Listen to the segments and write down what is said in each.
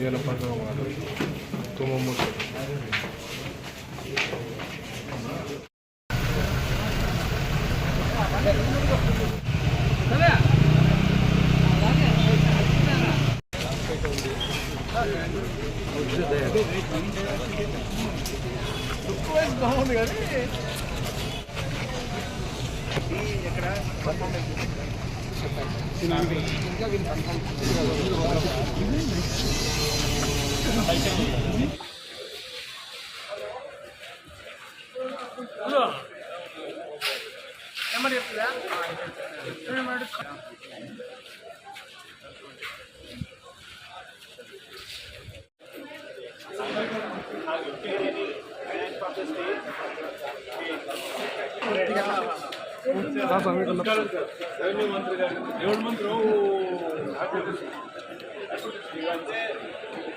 ఏళ్ళ పక్కన మాట తుమ్మమ్మ బాగుంది కానీ నెంబర్ చెప్తుందా ಮಂತ್ರಿ ಏಳು ಮಂತ್ರಿ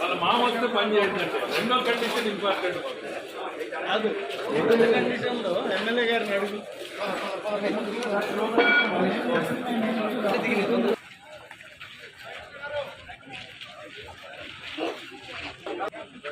వాళ్ళ మామ వస్తే పని చేయండి అంటే రెండో కండిషన్ ఇంపార్టెంట్ ఎమ్మెల్యే గారిని అడుగు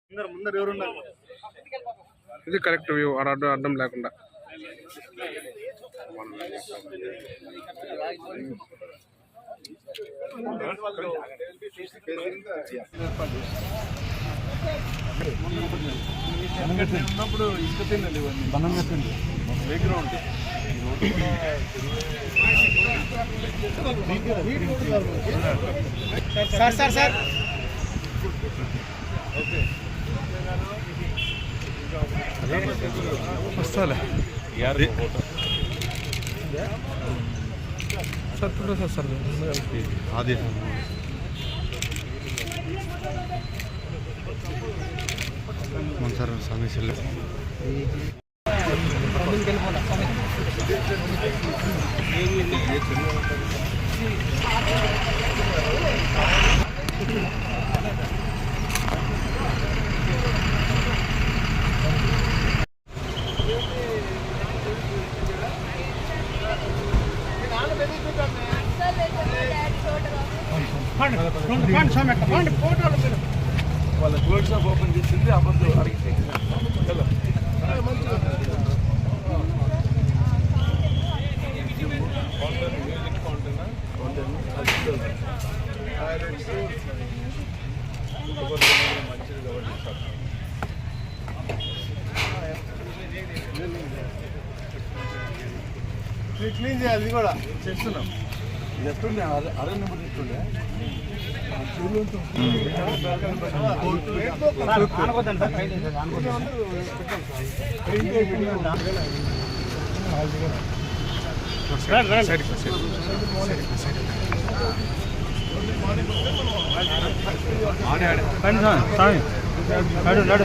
ముందర ముందర ఎవరున్నారు ఇది కరెక్ట్ వ్యూ అడ్డం అడ్డం లేకుండా. ఉన్నప్పుడు ఇసుక తిన్నాలి ఇవన్నీ బనం కట్టండి బ్యాక్గ్రౌండ్ సార్ సార్ సార్. వస్తాలే. సార్ ఇప్పుడు సార్ సార్. ఆది. మనసార్ స్వామి చెల్లి n g o n g clean చేయాలి కూడా. చేస్తున్నాం. ఎట్టుండే అరణ్యం ఎట్టుండే ఆడే ఆడే. నడు నడు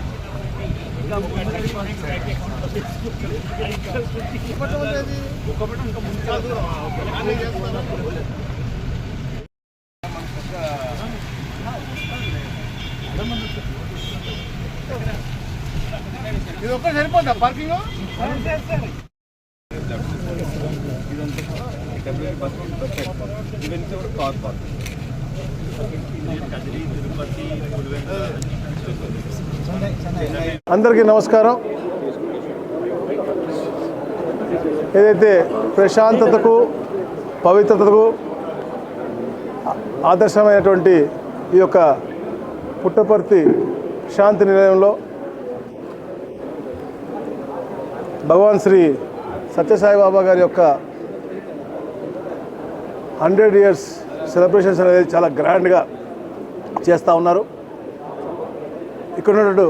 ఇది ఒక్కటి సరిపోద్దా పార్కింగ్ ఇదంతా బస్ బస్ కార్ పార్కింగ్? అందరికీ నమస్కారం. ఏదైతే ప్రశాంతతకు పవిత్రతకు ఆదర్శమైనటువంటి ఈ యొక్క పుట్టపర్తి శాంతి నిలయంలో భగవాన్ శ్రీ సత్యసాయిబాబా గారి యొక్క హండ్రెడ్ ఇయర్స్ సెలబ్రేషన్స్ అనేది చాలా గ్రాండ్గా చేస్తూ ఉన్నారు. ఇక్కడ ఉన్నటువంటి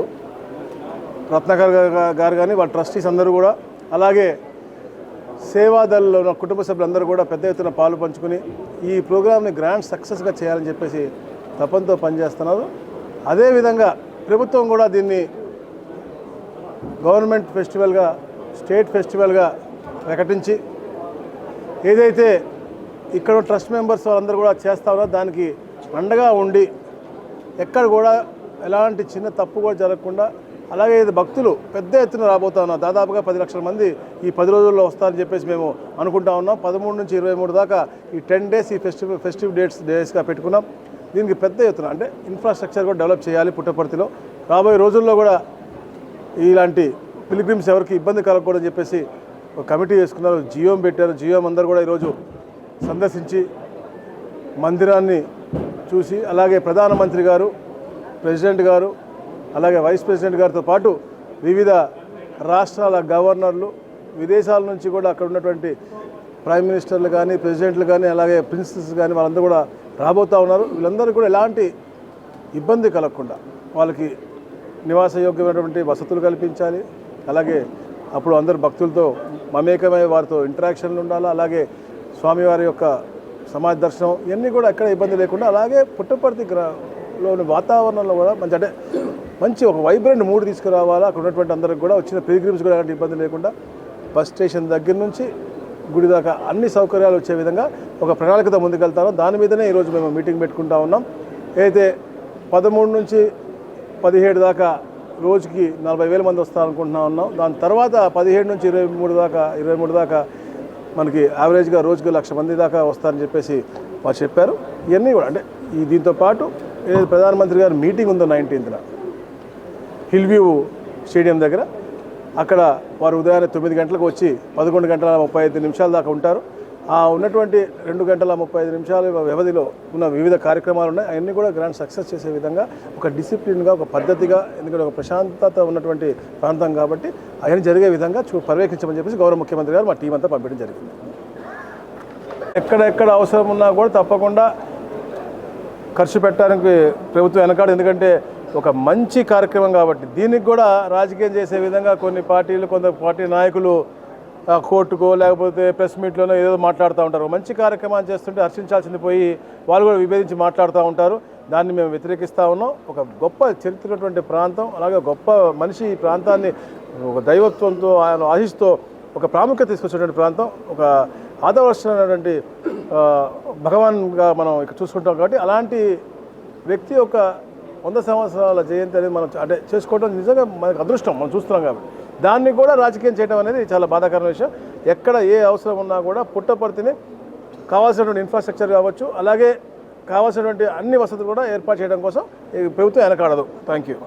రత్నాకర్ గారు కానీ వాళ్ళ ట్రస్టీస్ అందరూ కూడా అలాగే సేవాదల్లో ఉన్న కుటుంబ సభ్యులందరూ కూడా పెద్ద ఎత్తున పాలు పంచుకుని ఈ ప్రోగ్రామ్ని గ్రాండ్ సక్సెస్గా చేయాలని చెప్పేసి తపంతో పనిచేస్తున్నారు. అదేవిధంగా ప్రభుత్వం కూడా దీన్ని గవర్నమెంట్ ఫెస్టివల్గా స్టేట్ ఫెస్టివల్గా ప్రకటించి ఏదైతే ఇక్కడ ట్రస్ట్ మెంబర్స్ వాళ్ళందరూ కూడా చేస్తా ఉన్నారు. దానికి అండగా ఉండి ఎక్కడ కూడా ఎలాంటి చిన్న తప్పు కూడా జరగకుండా అలాగే ఇది భక్తులు పెద్ద ఎత్తున రాబోతా ఉన్నారు. దాదాపుగా పది లక్షల మంది ఈ పది రోజుల్లో వస్తారని చెప్పేసి మేము అనుకుంటా ఉన్నాం. పదమూడు నుంచి ఇరవై మూడు దాకా ఈ టెన్ డేస్ ఈ ఫెస్టివ్ ఫెస్టివ్ డేట్స్ డేస్గా పెట్టుకున్నాం. దీనికి పెద్ద ఎత్తున అంటే ఇన్ఫ్రాస్ట్రక్చర్ కూడా డెవలప్ చేయాలి పుట్టపర్తిలో. రాబోయే రోజుల్లో కూడా ఇలాంటి పిలిగ్రిమ్స్ ఎవరికి ఇబ్బంది కలగకూడదని చెప్పేసి ఒక కమిటీ వేసుకున్నారు. జియోం పెట్టారు. జియోం అందరూ కూడా ఈరోజు సందర్శించి మందిరాన్ని చూసి అలాగే ప్రధానమంత్రి గారు ప్రెసిడెంట్ గారు అలాగే వైస్ ప్రెసిడెంట్ గారితో పాటు వివిధ రాష్ట్రాల గవర్నర్లు విదేశాల నుంచి కూడా అక్కడ ఉన్నటువంటి ప్రైమ్ మినిస్టర్లు కానీ ప్రెసిడెంట్లు కానీ అలాగే ప్రిన్సెస్ కానీ వాళ్ళందరూ కూడా రాబోతూ ఉన్నారు. వీళ్ళందరూ కూడా ఎలాంటి ఇబ్బంది కలగకుండా వాళ్ళకి నివాసయోగ్యమైనటువంటి వసతులు కల్పించాలి. అలాగే అప్పుడు అందరు భక్తులతో మమేకమై వారితో ఇంటరాక్షన్లు ఉండాలి? అలాగే స్వామివారి యొక్క సమాజ దర్శనం ఇవన్నీ కూడా ఎక్కడ ఇబ్బంది లేకుండా అలాగే పుట్టపర్తి గ్రాలోని వాతావరణంలో కూడా మంచి అంటే మంచి ఒక వైబ్రెంట్ మూడ్ తీసుకురావాలా? అక్కడ ఉన్నటువంటి అందరికి కూడా వచ్చిన పిలిగ్రిమ్స్ కూడా అలాంటి ఇబ్బంది లేకుండా బస్ స్టేషన్ దగ్గర నుంచి గుడి దాకా అన్ని సౌకర్యాలు వచ్చే విధంగా ఒక ప్రణాళికతో ముందుకెళ్తాను దాని మీదనే ఈరోజు మేము మీటింగ్ పెట్టుకుంటా ఉన్నాం. అయితే పదమూడు నుంచి పదిహేడు దాకా రోజుకి నలభై వేల మంది వస్తారనుకుంటున్నా ఉన్నాం. దాని తర్వాత పదిహేడు నుంచి ఇరవై మూడు దాకా ఇరవై మూడు దాకా మనకి యావరేజ్గా రోజుకి లక్ష మంది దాకా వస్తారని చెప్పేసి వారు చెప్పారు. ఇవన్నీ కూడా అంటే ఈ దీంతో పాటు ఏదైతే ప్రధానమంత్రి గారి మీటింగ్ ఉందో నైన్టీన్త్న హిల్ వ్యూ స్టేడియం దగ్గర అక్కడ వారు ఉదయాన్నే తొమ్మిది గంటలకు వచ్చి పదకొండు గంటల ముప్పై ఐదు నిమిషాల దాకా ఉంటారు. ఆ ఉన్నటువంటి రెండు గంటల ముప్పై ఐదు నిమిషాల వ్యవధిలో ఉన్న వివిధ కార్యక్రమాలు ఉన్నాయి. అవన్నీ కూడా గ్రాండ్ సక్సెస్ చేసే విధంగా ఒక డిసిప్లిన్గా ఒక పద్ధతిగా ఎందుకంటే ఒక ప్రశాంతత ఉన్నటువంటి ప్రాంతం కాబట్టి అవన్నీ జరిగే విధంగా చూ పర్యవేక్షించమని చెప్పేసి గౌరవ ముఖ్యమంత్రి గారు మా టీం అంతా పంపించడం జరిగింది. ఎక్కడెక్కడ అవసరం ఉన్నా కూడా తప్పకుండా ఖర్చు పెట్టడానికి ప్రభుత్వం వెనకాడు ఎందుకంటే ఒక మంచి కార్యక్రమం కాబట్టి దీనికి కూడా రాజకీయం చేసే విధంగా కొన్ని పార్టీలు కొంత పార్టీ నాయకులు కోర్టుకో లేకపోతే ప్రెస్ మీట్లోనో ఏదో మాట్లాడుతూ ఉంటారు. మంచి కార్యక్రమాలు చేస్తుంటే హర్షించాల్సింది పోయి వాళ్ళు కూడా విభేదించి మాట్లాడుతూ ఉంటారు. దాన్ని మేము వ్యతిరేకిస్తూ ఉన్నాం. ఒక గొప్ప చరిత్ర ప్రాంతం అలాగే గొప్ప మనిషి ఈ ప్రాంతాన్ని ఒక దైవత్వంతో ఆయన ఆశిస్తూ ఒక ప్రాముఖ్యత తీసుకొచ్చినటువంటి ప్రాంతం. ఒక ఆదర్శమైనటువంటి భగవాన్గా మనం ఇక్కడ చూసుకుంటాం కాబట్టి అలాంటి వ్యక్తి యొక్క వంద సంవత్సరాల జయంతి అనేది మనం అంటే చేసుకోవడం నిజంగా మనకు అదృష్టం. మనం చూస్తున్నాం కాబట్టి. దాన్ని కూడా రాజకీయం చేయడం అనేది చాలా బాధాకరమైన విషయం. ఎక్కడ ఏ అవసరం ఉన్నా కూడా పుట్టపర్తిని కావాల్సినటువంటి ఇన్ఫ్రాస్ట్రక్చర్ కావచ్చు అలాగే కావాల్సినటువంటి అన్ని వసతులు కూడా ఏర్పాటు చేయడం కోసం ఈ ప్రభుత్వం వెనకాడదు. Thank you